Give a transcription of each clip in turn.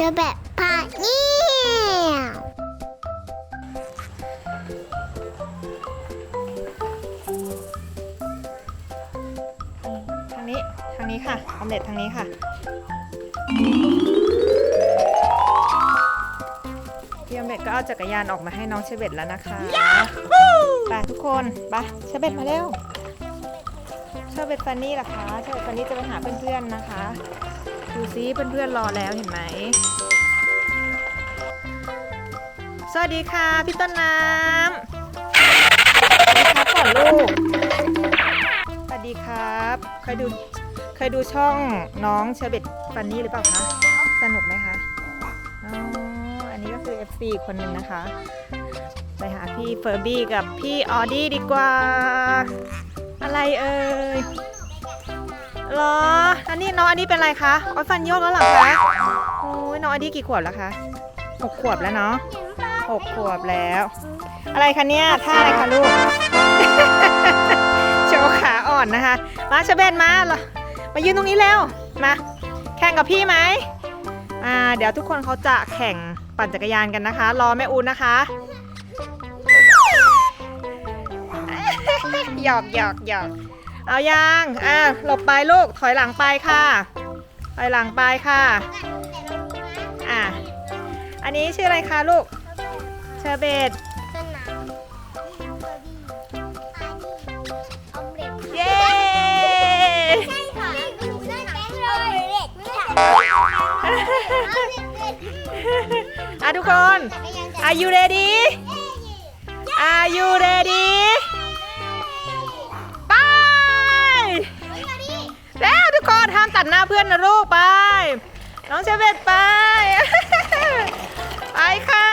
ชื่อแบบพาเนี่ยทางนี้ทางนี้ค่ะออมเล็ตทางนี้ค่ะ พี่ออมเล็ตก็เอาจักรยานออกมาให้น้องเชเบตแล้วนะคะไปทุกคนไปเชเบตมาเร็วเชเบตฟันนี่ล่ะคะเชเบตฟันนี่จะไปหาเพื่อนๆนะคะ ดูซิเพื่อนๆรอแล้วเห็นไหม สวัสดีค่ะพี่ต้นน้ำสวัสดีครับก่อนลูก สวัสดีครับ เคยดูเคยดูช่องน้องเชอร์เบตฟันนี่หรือเปล่าคะ สนุกไหมคะ อ๋อ อันนี้ก็คือ FC อีกคนหนึ่งนะคะ ไปหาพี่เฟอร์บี้กับพี่ออดี้ดีกว่า อะไรเอ่ย เหรออันนี้น้องอันนี้เป็นอะไรคะอ๋อฟันโยกแล้วเหรอคะโอ้ยน้องอันนี้กี่ขวบแล้วคะหกขวบแล้วเนาะหกขวบแล้ว อะไรคะเนี่ยท่าอะไรคะลูกโชว์ขาอ่อนนะคะ มาเชเบนมาเหรอมายืนตรงนี้แล้วมาแข่งกับพี่ไหมอ่าเดี๋ยวทุกคนเขาจะแข่งปั่นจักรยานกันนะคะ รอแม่อูนนะคะหยอกหยอกหยอก เอายังอ่าหลบไปลูก ถอยหลังไปค่ะ ถอยหลังไปค่ะ อ่าอันนี้ชื่ออะไรคะลูก เชอร์เบ็ดเย้ใช่ค่ะดูได้แบงค์เลยเล็กอะทุกคน Are you ready ามตัดหน้าเพื่อนนะลูกไป น้องเชเวตไป ไปค่ะ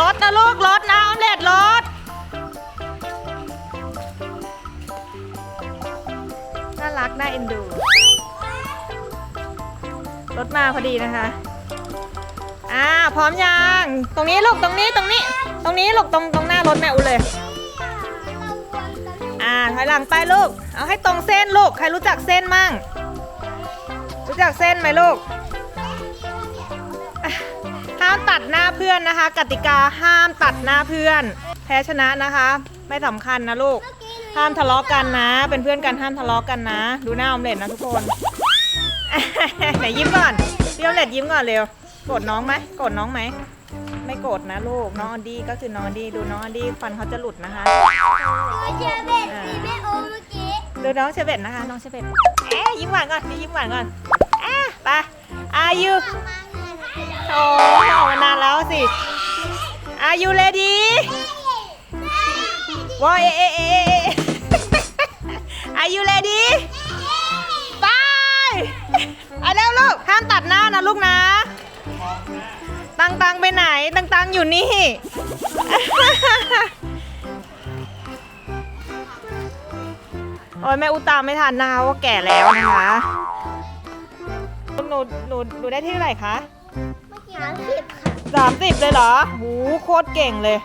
รถนะลูกรถนะออมเล็ตรถน่ารักน่าเอ็นดู รถมาพอดีนะคะอ่าพร้อมยัง ตรงนี้ลูกตรงนี้ตรงนี้ ตรงนี้ลูกตรงตรงหน้ารถแม่อุเลย อยหลังไปลูก เอาให้ตรงเส้นลูก ใครรู้จักเส้นมั่ง รู้จักเส้นไหมลูก ห้ามตัดหน้าเพื่อนนะคะ กติกาห้ามตัดหน้าเพื่อน แพ้ชนะนะคะ ไม่สำคัญนะลูก ห้ามทะเลาะกันนะ เป็นเพื่อนกันห้ามทะเลาะกันนะ ดูหน้าอมเล็ตนะทุกคน ไหนยิ้มก่อน พี่อมเล็ตยิ้มก่อนเร็ว โกรธน้องไหมโกรธน้องไหมไม่โกรธนะลูก น้องออนดี้ก็คือน้องออนดี้ดูน้องออนดี้ฟันเขาจะหลุดนะคะ ดูน้องเชเบตนะคะน้องเชเบตเอ๊ะยิ้มหวานก่อนพี่ยิ้มหวานก่อนเอ๊ะไปอายุโอ้ยออกมานานแล้วสิ Are you ready ว้าเอะเอะเอะเอะ Are you ready ไปเอาเร็วลูกห้ามตัดหน้านะลูกนะ ตังตังไปไหน ตังตังอยู่นี่ โอ้ยแม่อุตามไม่ทันนะคะว่าแก่แล้วนะคะหนูหนูหนูได้ที่เท่าไหร่คะสามสิบค่ะ สามสิบเลยเหรอ หูโคตรเก่งเลย